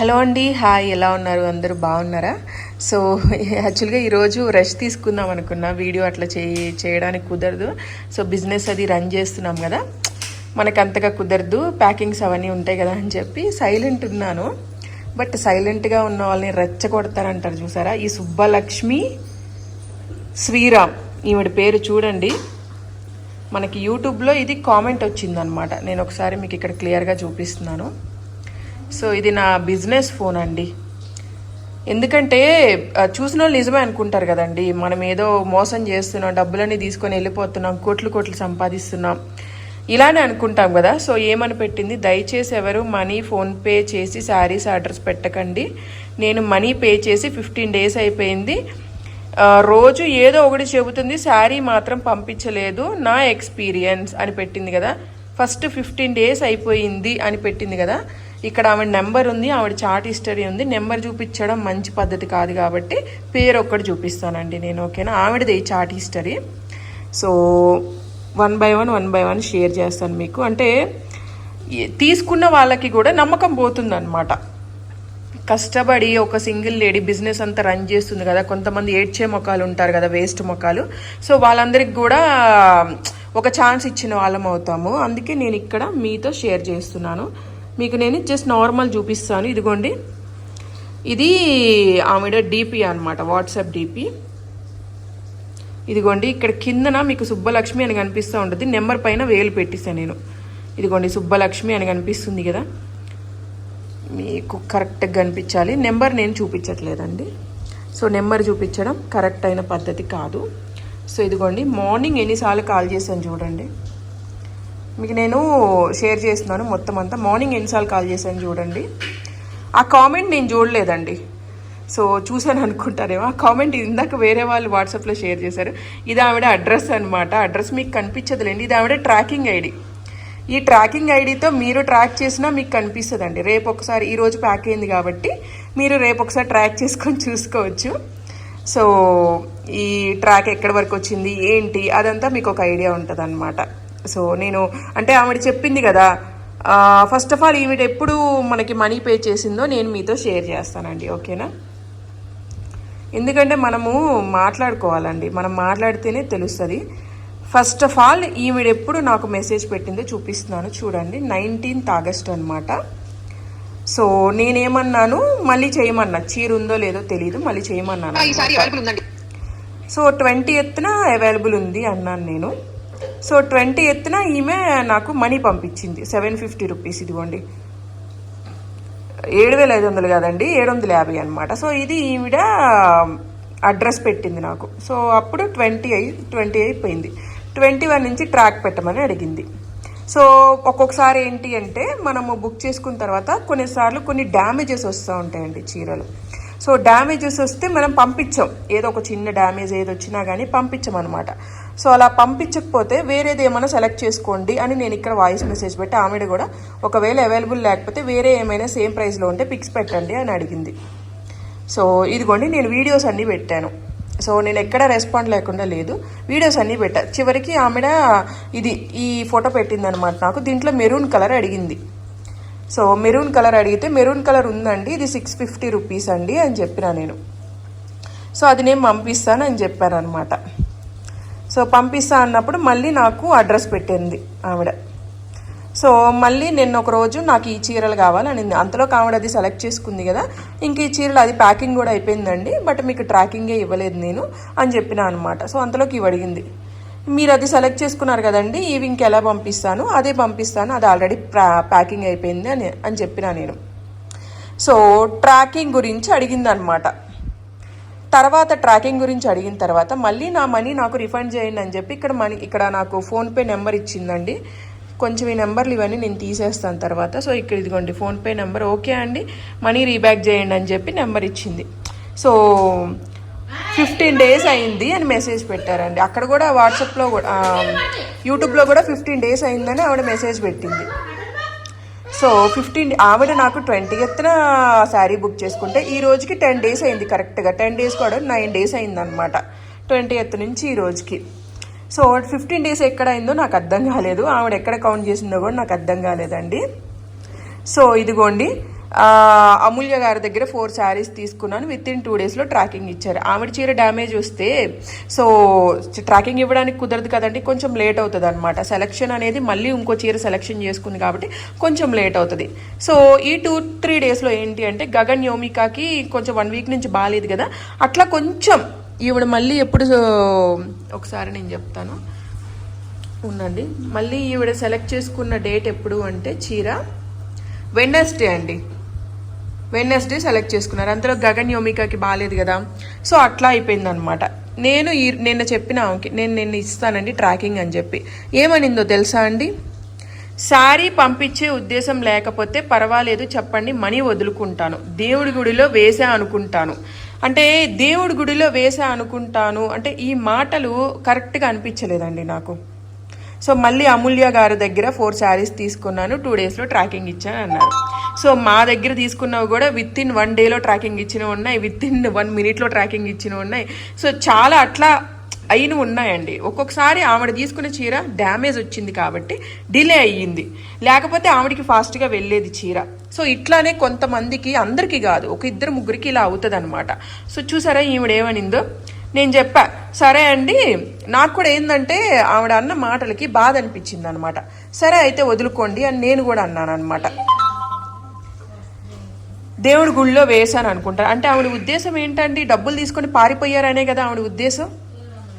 Hello అండి hi ఎలా ఉన్నారు? అందరూ బాగున్నారా? సో యాక్చువల్గా ఈరోజు రెస్ట్ తీసుకుందాం అనుకున్నా. వీడియో అట్లా చేయి చేయడానికి కుదరదు. సో బిజినెస్ అది రన్ చేస్తున్నాం కదా. మనకు అంతగా కుదరదు. ప్యాకింగ్స్ అవన్నీ ఉంటాయి కదా అని చెప్పి సైలెంట్ ఉన్నాను. బట్ సైలెంట్గా ఉన్న వాళ్ళని రెచ్చగొడతారంటారు చూసారా? ఈ సుబ్బలక్ష్మి శ్రీరామ్ ఈవిడ పేరు చూడండి. మనకి యూట్యూబ్లో ఇది కామెంట్ వచ్చిందనమాట. నేను ఒకసారి మీకు ఇక్కడ క్లియర్గా చూపిస్తున్నాను. సో ఇది నా బిజినెస్ ఫోన్ అండి. ఎందుకంటే చూసిన వాళ్ళు నిజమే అనుకుంటారు కదండి మనం ఏదో మోసం చేస్తున్నాం డబ్బులన్నీ తీసుకొని వెళ్ళిపోతున్నాం కోట్లు కోట్లు సంపాదిస్తున్నాం. ఇలానే అనుకుంటాం కదా సో ఏమని పెట్టింది? దయచేసి ఎవరు మనీ ఫోన్పే చేసి శారీస్ ఆర్డర్స్ పెట్టకండి. నేను మనీ పే చేసి ఫిఫ్టీన్ డేస్ అయిపోయింది. రోజు ఏదో ఒకటి చెబుతుంది శారీ మాత్రం పంపించలేదు నా ఎక్స్పీరియన్స్ అని పెట్టింది కదా. ఫస్ట్ ఫిఫ్టీన్ డేస్ అయిపోయింది అని పెట్టింది కదా. ఇక్కడ ఆవిడ నెంబర్ ఉంది ఆవిడ చార్ట్ హిస్టరీ ఉంది. నెంబర్ చూపించడం మంచి పద్ధతి కాదు కాబట్టి పేరు ఒక్కటి చూపిస్తానండి నేను ఓకేనా? ఆవిడది chart history. So one by one one by one share చేస్తాను మీకు. అంటే తీసుకున్న వాళ్ళకి కూడా నమ్మకం పోతుందన్నమాట. కష్టపడి ఒక సింగిల్ లేడీ బిజినెస్ అంతా రన్ చేస్తుంది కదా. కొంతమంది ఏడ్చే మొక్కలు ఉంటారు కదా వేస్ట్ మొక్కలు సో వాళ్ళందరికి కూడా ఒక ఛాన్స్ ఇచ్చిన వాళ్ళం అవుతాము. అందుకే నేను ఇక్కడ మీతో షేర్ చేస్తున్నాను. మీకు నేను జస్ట్ నార్మల్ చూపిస్తాను. ఇదిగోండి. ఇది ఆవిడ డీపీ అన్నమాట. వాట్సాప్ డీపీ ఇదిగోండి ఇక్కడ కిందన మీకు సుబ్బలక్ష్మి అని కనిపిస్తూ ఉంటుంది. నెంబర్ పైన వేలు పెట్టిస్తాను నేను. ఇదిగోండి సుబ్బలక్ష్మి అని కనిపిస్తుంది కదా. మీకు కరెక్ట్గా కనిపించాలి. నెంబర్ నేను చూపించట్లేదండి. సో నెంబర్ చూపించడం కరెక్ట్ అయిన పద్ధతి కాదు. సో ఇదిగోండి మార్నింగ్ ఎన్నిసార్లు కాల్ చేశాను చూడండి. మీకు నేను షేర్ చేస్తున్నాను మొత్తం అంతా. మార్నింగ్ ఎన్నిసార్లు కాల్ చేశాను చూడండి. ఆ కామెంట్ నేను చూడలేదండి. సో చూశాను అనుకుంటారేమో. ఆ కామెంట్ ఇందాక వేరే వాళ్ళు వాట్సాప్లో షేర్ చేశారు. ఇది ఆవిడ అడ్రస్ అనమాట అడ్రస్ మీకు కనిపించదులేండి. ఇది ఆవిడ ట్రాకింగ్ ఐడి ఈ ట్రాకింగ్ ఐడితో మీరు ట్రాక్ చేసినా మీకు కనిపిస్తుందండి. రేపు ఒకసారి ఈరోజు ప్యాక్ అయింది కాబట్టి మీరు రేపు ఒకసారి ట్రాక్ చేసుకొని చూసుకోవచ్చు. సో ఈ ట్రాక్ ఎక్కడి వరకు వచ్చింది ఏంటి అదంతా మీకు ఒక ఐడియా ఉంటుంది అన్నమాట సో నేను అంటే ఆవిడ చెప్పింది కదా ఫస్ట్ ఆఫ్ ఆల్ ఈవిడ ఎప్పుడు మనకి మనీ పే చేసిందో నేను మీతో షేర్ చేస్తానండి ఓకేనా? ఎందుకంటే మనము మాట్లాడుకోవాలండి మనం మాట్లాడితేనే తెలుస్తుంది. ఫస్ట్ ఆఫ్ ఆల్ ఈవిడ ఎప్పుడు నాకు మెసేజ్ పెట్టిందో చూపిస్తున్నాను చూడండి నైన్టీన్త్ ఆగస్ట్ అనమాట సో నేనేమన్నాను మళ్ళీ చేయమన్నా చీర ఉందో లేదో తెలియదు మళ్ళీ చేయమన్నాను సో ట్వంటీ ఎత్తున అవైలబుల్ ఉంది అన్నాను నేను. సో ట్వంటీ ఎత్తున ఈమె నాకు మనీ పంపించింది. సెవెన్ ఫిఫ్టీ రూపీస్ ఇదిగోండి. ఏడు వేల ఐదు వందలు కాదండి ఏడు వందల యాభై అనమాట సో ఇది ఈవిడ అడ్రస్ పెట్టింది నాకు. సో అప్పుడు ట్వంటీ అయి ట్వంటీ అయిపోయింది. ట్వంటీ వన్ నుంచి ట్రాక్ పెట్టమని అడిగింది. సో ఒక్కొక్కసారి ఏంటి అంటే మనము బుక్ చేసుకున్న తర్వాత కొన్నిసార్లు కొన్ని డ్యామేజెస్ వస్తూ ఉంటాయండి చీరలు. సో డ్యామేజెస్ వస్తే మనం పంపించాం. ఏదో ఒక చిన్న డ్యామేజ్ ఏది వచ్చినా కానీ పంపించమన్నమాట సో అలా పంపించకపోతే వేరేది ఏమైనా సెలెక్ట్ చేసుకోండి అని నేను ఇక్కడ వాయిస్ మెసేజ్ పెట్టి ఆమెడ కూడా ఒకవేళ అవైలబుల్ లేకపోతే వేరే ఏమైనా సేమ్ ప్రైస్లో ఉంటే పిక్స్ పెట్టండి అని అడిగింది. సో ఇదిగోండి నేను వీడియోస్ అన్నీ పెట్టాను. సో నేను ఎక్కడ రెస్పాండ్ లేకుండా లేదు. వీడియోస్ అన్నీ పెట్టా. చివరికి ఆమెడ ఇది ఈ ఫోటో పెట్టిందనమాట నాకు. దీంట్లో మెరూన్ కలర్ అడిగింది. సో మెరూన్ కలర్ అడిగితే మెరూన్ కలర్ ఉందండి ఇది సిక్స్ ఫిఫ్టీ రూపీస్ అండి అని చెప్పిన నేను. సో అది నేను పంపిస్తాను అని చెప్పాను అనమాట సో పంపిస్తా అన్నప్పుడు మళ్ళీ నాకు అడ్రస్ పెట్టింది ఆవిడ. సో మళ్ళీ నిన్న ఒక రోజు నాకు ఈ చీరలు కావాలని అంతలో ఆవిడ అది సెలెక్ట్ చేసుకుంది కదా ఇంక ఈ చీరలు అది ప్యాకింగ్ కూడా అయిపోయిందండి బట్ మీకు ట్రాకింగే ఇవ్వలేదు నేను అని చెప్పిన అనమాట సో అంతలోకి ఇవి అడిగింది మీరు అది సెలెక్ట్ చేసుకున్నారు కదండి ఇవి ఇంకెలా పంపిస్తాను అదే పంపిస్తాను అది ఆల్రెడీ ప్యాకింగ్ అయిపోయింది అని అని చెప్పిన నేను. సో ట్రాకింగ్ గురించి అడిగింది అనమాట తర్వాత ట్రాకింగ్ గురించి అడిగిన తర్వాత మళ్ళీ నా మనీ నాకు రిఫండ్ చేయండి అని చెప్పి ఇక్కడ మనీ ఇక్కడ నాకు ఫోన్పే నెంబర్ ఇచ్చిందండి. కొంచెం ఈ నెంబర్లు ఇవన్నీ నేను తీసేస్తాను తర్వాత. సో ఇక్కడ ఇదిగోండి ఫోన్పే నెంబర్ ఓకే అండి మనీ రీబ్యాక్ చేయండి అని చెప్పి నెంబర్ ఇచ్చింది. సో ఫిఫ్టీన్ డేస్ అయింది అని మెసేజ్ పెట్టారండి. అక్కడ కూడా వాట్సాప్లో కూడా యూట్యూబ్లో కూడా ఫిఫ్టీన్ డేస్ అయిందని ఆవిడ మెసేజ్ పెట్టింది. సో ఫిఫ్టీన్ ఆవిడ నాకు ట్వంటీ ఎత్తున శారీ బుక్ చేసుకుంటే ఈ రోజుకి టెన్ డేస్ అయింది కరెక్ట్గా టెన్ డేస్ కూడా నైన్ డేస్ అయిందనమాట ట్వంటీ ఎత్తు నుంచి ఈ రోజుకి. సో ఫిఫ్టీన్ డేస్ ఎక్కడ అయిందో నాకు అర్థం కాలేదు. ఆవిడ ఎక్కడ కౌంట్ చేసిందో కూడా నాకు అర్థం కాలేదండి. సో ఇదిగోండి. అమూల్య గారి దగ్గర ఫోర్ శారీస్ తీసుకున్నాను. విత్ ఇన్ టూ డేస్లో ట్రాకింగ్ ఇచ్చారు. ఆవిడ చీర డ్యామేజ్ వస్తే సో ట్రాకింగ్ ఇవ్వడానికి కుదరదు కదండి. కొంచెం లేట్ అవుతుంది అనమాట సెలక్షన్ అనేది మళ్ళీ ఇంకో చీర సెలక్షన్ చేసుకుంది కాబట్టి కొంచెం లేట్ అవుతుంది. సో ఈ టూ త్రీ డేస్లో ఏంటి అంటే గగన్ యోమికాకి కొంచెం వన్ వీక్ నుంచి బాగాలేదు కదా. అట్లా కొంచెం ఈవిడ మళ్ళీ ఎప్పుడు ఒకసారి నేను చెప్తాను. ఉండండి. మళ్ళీ ఈవిడ సెలెక్ట్ చేసుకున్న డేట్ ఎప్పుడు అంటే చీర వెన్నెస్డే అండి. వెన్నెస్డే సెలెక్ట్ చేసుకున్నారు. అంతలో గగన్ యోమికాకి బాగాలేదు కదా. సో అట్లా అయిపోయిందనమాట నేను ఈ నిన్న చెప్పిన నేను నిన్న ఇస్తానండి ట్రాకింగ్ అని చెప్పి. ఏమనిందో తెలుసా అండి? శారీ పంపించే ఉద్దేశం లేకపోతే పర్వాలేదు చెప్పండి మనీ వదులుకుంటాను. దేవుడి గుడిలో వేసా అనుకుంటాను. అంటే దేవుడి గుడిలో వేసా అనుకుంటాను. అంటే ఈ మాటలు కరెక్ట్గా అనిపించలేదండి నాకు. సో మళ్ళీ అమూల్య గారి దగ్గర ఫోర్ శారీస్ తీసుకున్నాను టూ డేస్లో ట్రాకింగ్ ఇచ్చాను అన్నారు సో మా దగ్గర తీసుకున్నవి కూడా విత్ ఇన్ వన్ డేలో ట్రాకింగ్ ఇచ్చినవి ఉన్నాయి విత్ ఇన్ వన్ మినిట్లో ట్రాకింగ్ ఇచ్చినవి ఉన్నాయి. సో చాలా అట్లా అయిన ఉన్నాయండి. ఒక్కొక్కసారి ఆవిడ తీసుకున్న చీర డ్యామేజ్ వచ్చింది కాబట్టి డిలే అయ్యింది. లేకపోతే ఆవిడకి ఫాస్ట్గా వెళ్ళేది చీర. సో ఇట్లానే కొంతమందికి అందరికీ కాదు ఒక ఇద్దరు ముగ్గురికి ఇలా అవుతుంది అనమాట సో చూసారా ఈవిడ ఏమనిందో? నేను చెప్పా సరే అండి నాకు కూడా ఏంటంటే ఆవిడ అన్న మాటలకి బాధ అనిపించింది అనమాట సరే అయితే వదులుకోండి అని నేను కూడా అన్నాను అనమాట దేవుడి గుళ్ళో వేశాను అనుకుంటారు అంటే ఆవిడ ఉద్దేశం ఏంటండి? డబ్బులు తీసుకొని పారిపోయారనే కదా ఆవిడ ఉద్దేశం?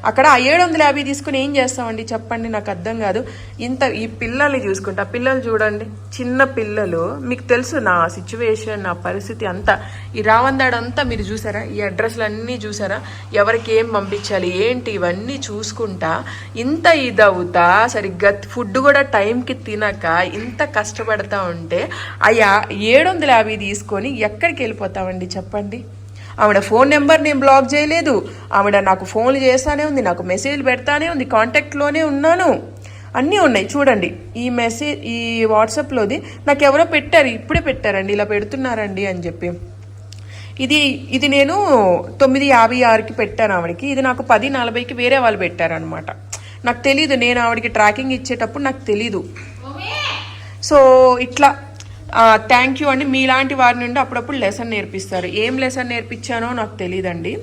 అక్కడ ఆ ఏడు వందల యాభై తీసుకుని ఏం చేస్తామండి? చెప్పండి నాకు అర్థం కాదు. ఇంత ఈ పిల్లల్ని చూసుకుంటా పిల్లలు చూడండి. చిన్న పిల్లలు మీకు తెలుసు నా సిచ్యువేషన్ నా పరిస్థితి అంతా. ఈ రావందాడంతా మీరు చూసారా? ఈ అడ్రస్లు అన్నీ చూసారా? ఎవరికి ఏం పంపించాలి ఏంటి ఇవన్నీ చూసుకుంటా. ఇంత ఇదవుతా సరిగ్గా ఫుడ్ కూడా టైంకి తినక ఇంత కష్టపడతా ఉంటే అయ్యా ఏడు వందల యాభై తీసుకొని ఎక్కడికి వెళ్ళిపోతామండి? చెప్పండి. ఆవిడ ఫోన్ నెంబర్ నేను బ్లాక్ చేయలేదు. ఆవిడ నాకు ఫోన్లు చేస్తానే ఉంది నాకు మెసేజ్లు పెడతానే ఉంది కాంటాక్ట్లోనే ఉన్నాను. అన్నీ ఉన్నాయి చూడండి. ఈ మెసేజ్ ఈ వాట్సాప్లోది నాకు ఎవరో పెట్టారు ఇప్పుడే పెట్టారండి ఇలా పెడుతున్నారండి అని చెప్పి. ఇది ఇది నేను తొమ్మిది యాభై ఆరుకి పెట్టాను ఆవిడకి. ఇది నాకు పది నలభైకి వేరే వాళ్ళు పెట్టారనమాట నాకు తెలీదు నేను ఆవిడకి ట్రాకింగ్ ఇచ్చేటప్పుడు నాకు తెలీదు. సో ఇట్లా థ్యాంక్ యూ అండి. మీలాంటి వారి నుండి అప్పుడప్పుడు లెసన్ నేర్పిస్తారు. ఏం లెసన్ నేర్పించానో నాకు తెలియదండి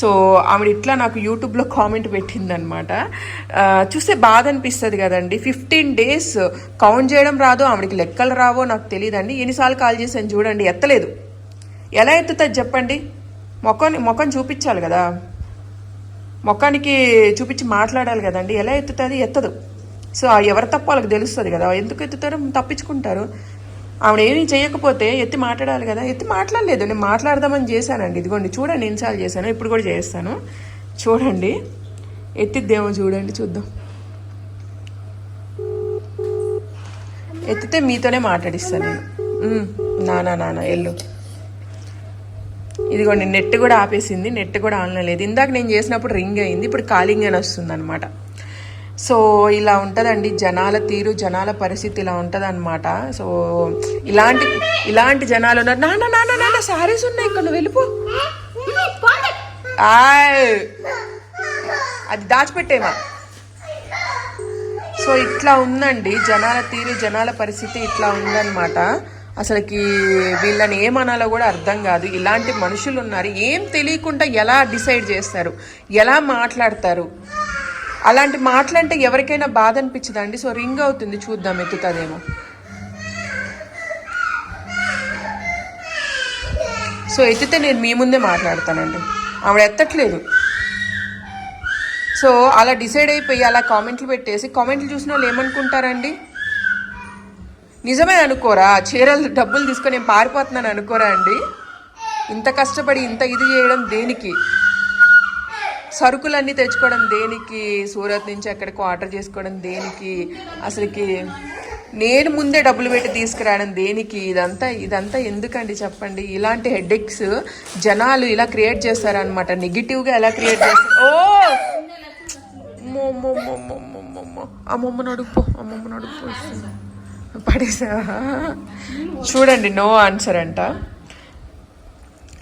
సో ఆవిడ ఇట్లా నాకు యూట్యూబ్లో కామెంట్ పెట్టిందనమాట చూస్తే బాధ అనిపిస్తుంది కదండి. ఫిఫ్టీన్ డేస్ కౌంట్ చేయడం రాదు ఆవిడకి లెక్కలు రావో నాకు తెలియదండి ఎన్నిసార్లు కాల్ చేశాను చూడండి ఎత్తలేదు. ఎలా ఎత్తుతుంది చెప్పండి? మొఖం మొఖం చూపించాలి కదా. మొఖానికి చూపించి మాట్లాడాలి కదండి. ఎలా ఎత్తుతుంది? ఎత్తదు. సో ఆ ఎవరు తప్ప వాళ్ళకి తెలుస్తుంది కదా. ఎందుకు ఎత్తుతారో? తప్పించుకుంటారు. ఆవిడ ఏమీ చేయకపోతే ఎత్తి మాట్లాడాలి కదా. ఎత్తి మాట్లాడలేదు. నేను మాట్లాడదామని చేశానండి. ఇదిగోండి చూడండి ఎన్నిసార్లు చేశాను. ఇప్పుడు కూడా చేస్తాను. చూడండి. ఎత్తిద్దేమో చూడండి చూద్దాం. ఎత్తితే మీతోనే మాట్లాడిస్తాను నేను. నానా నానా ఎల్లు. ఇదిగోండి నెట్ కూడా ఆపేసింది. నెట్ కూడా ఆన్లో లేదు. ఇందాక నేను చేసినప్పుడు రింగ్ అయింది. ఇప్పుడు కాలింగ్ అని వస్తుంది అనమాట సో ఇలా ఉంటుందండి. జనాల తీరు జనాల పరిస్థితి ఇలా ఉంటుందన్నమాట. సో ఇలాంటి ఇలాంటి జనాలు ఉన్నారు. నాన్న నాన్న నాన్న సారీస్ ఉన్నాయి ఇక్కడ నువ్వు వెళ్ళిపో. ఆయ్. అది దాచిపెట్టేమా? సో ఇట్లా ఉందండి. జనాల తీరు జనాల పరిస్థితి ఇట్లా ఉందన్నమాట. అసలుకి వీళ్ళని ఏమనాలో కూడా అర్థం కాదు. ఇలాంటి మనుషులు ఉన్నారు. ఏం తెలియకుండా ఎలా డిసైడ్ చేస్తారు? ఎలా మాట్లాడతారు? అలాంటి మాటలంటే ఎవరికైనా బాధ అనిపించదండి సో రింగ్ అవుతుంది చూద్దాం ఎత్తుతుందేమో సో ఎత్తితే నేను మీ ముందే మాట్లాడతానండి. ఆవిడ ఎత్తట్లేదు. సో అలా డిసైడ్ అయిపోయి అలా కామెంట్లు పెట్టేసి కామెంట్లు చూసిన వాళ్ళు ఏమనుకుంటారండి? నిజమే అనుకోరా? చీరలు డబ్బులు తీసుకొని నేను పారిపోతున్నాను అనుకోరా అండి? ఇంత కష్టపడి ఇంత ఇది చేయడం దేనికి? సరుకులన్నీ తెచ్చుకోవడం దేనికి? సూరత్ నుంచి అక్కడికి ఆర్డర్ చేసుకోవడం దేనికి? అసలుకి నేను ముందే డబ్బులు పెట్టి తీసుకురావడం దేనికి? ఇదంతా ఇదంతా ఎందుకండి చెప్పండి? ఇలాంటి హెడ్ఎక్స్ జనాలు ఇలా క్రియేట్ చేస్తారనమాట నెగిటివ్గా ఎలా క్రియేట్ చేస్తారు ఓ! అమ్మమ్మ నడుపు అమ్మమ్మ నడుపు పడేసా చూడండి నో ఆన్సర్ అంట.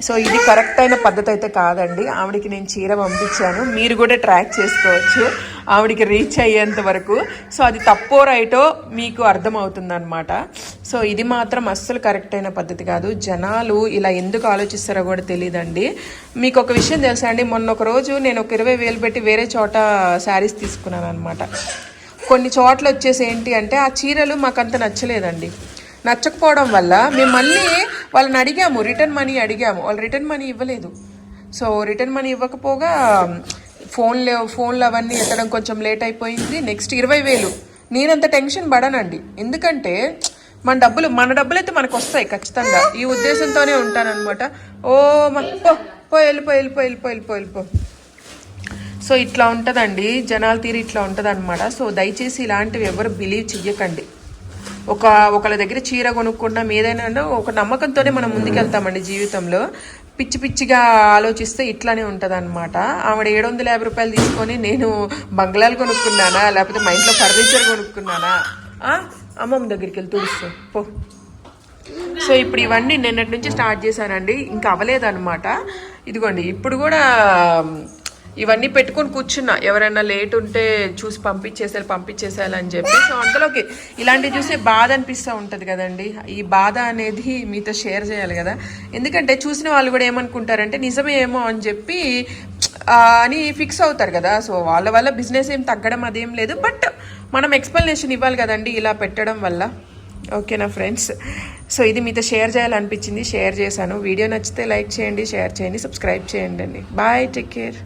సో ఇది కరెక్ట్ అయిన పద్ధతి అయితే కాదండి. ఆవిడకి నేను చీర పంపించాను. మీరు కూడా ట్రాక్ చేసుకోవచ్చు. ఆవిడకి రీచ్ అయ్యేంత వరకు. సో అది తప్పో రైటో మీకు అర్థమవుతుందనమాట సో ఇది మాత్రం అస్సలు కరెక్ట్ అయిన పద్ధతి కాదు. జనాలు ఇలా ఎందుకు ఆలోచిస్తారో కూడా తెలియదండి మీకు ఒక విషయం తెలుసా అండి? మొన్న ఒక రోజు నేను ఒక ఇరవై వేలు పెట్టి వేరే చోట శారీస్ తీసుకున్నాను అనమాట కొన్ని చోట్ల వచ్చేసి ఏంటి అంటే ఆ చీరలు మాకంత నచ్చలేదండి. నచ్చకపోవడం వల్ల మేము మళ్ళీ వాళ్ళని అడిగాము రిటర్న్ మనీ అడిగాము. వాళ్ళు రిటర్న్ మనీ ఇవ్వలేదు. సో రిటర్న్ మనీ ఇవ్వకపోగా ఫోన్లు ఫోన్లు అవన్నీ ఎత్తడం కొంచెం లేట్ అయిపోయింది. నెక్స్ట్ ఇరవై వేలు. నేనంత టెన్షన్ పడనండి. ఎందుకంటే మన డబ్బులు మన డబ్బులు అయితే మనకు వస్తాయి ఖచ్చితంగా. ఈ ఉద్దేశంతోనే ఉంటానన్నమాట ఓ పో పో వెళ్ళిపో వెళ్ళిపో వెళ్ళిపో వెళ్ళిపో వెళ్ళిపో. సో ఇట్లా ఉంటుందండి. జనాల తీరు ఇట్లా ఉంటుంది అనమాట సో దయచేసి ఇలాంటివి ఎవరు బిలీవ్ చెయ్యకండి. ఒక ఒకళ్ళ దగ్గర చీర కొనుక్కున్నాం ఏదైనా ఒక నమ్మకంతోనే మనం ముందుకెళ్తామండి జీవితంలో. పిచ్చి పిచ్చిగా ఆలోచిస్తే ఇట్లానే ఉంటుంది అనమాట ఆవిడ ఏడు వందల యాభై రూపాయలు తీసుకొని నేను బంగ్లాలు కొనుక్కున్నానా? లేకపోతే మా ఇంట్లో ఫర్నిచర్ కొనుక్కున్నానా? అమ్మమ్మ దగ్గరికి వెళ్తూ తుడుస్తూ. పో. సో ఇప్పుడు ఇవన్నీ నిన్నటి నుంచి స్టార్ట్ చేశానండి. ఇంకా అవ్వలేదన్నమాట. ఇదిగోండి ఇప్పుడు కూడా ఇవన్నీ పెట్టుకొని కూర్చున్నా. ఎవరైనా లేట్ ఉంటే చూసి పంపించేసారు పంపించేసేయాలి అని చెప్పి. సో అంతలోకి ఇలాంటివి చూస్తే బాధ అనిపిస్తూ ఉంటుంది కదండి. ఈ బాధ అనేది మీతో షేర్ చేయాలి కదా. ఎందుకంటే చూసిన వాళ్ళు కూడా ఏమనుకుంటారంటే నిజమే ఏమో అని చెప్పి అని ఫిక్స్ అవుతారు కదా. సో వాళ్ళ వల్ల బిజినెస్ ఏం తగ్గడం అదేం లేదు. బట్ మనం ఎక్స్ప్లెనేషన్ ఇవ్వాలి కదండి ఇలా పెట్టడం వల్ల. ఓకేనా ఫ్రెండ్స్? సో ఇది మీతో షేర్ చేయాలనిపించింది. షేర్ చేశాను. వీడియో నచ్చితే లైక్ చేయండి షేర్ చేయండి సబ్స్క్రైబ్ చేయండి అండి. Bye take care.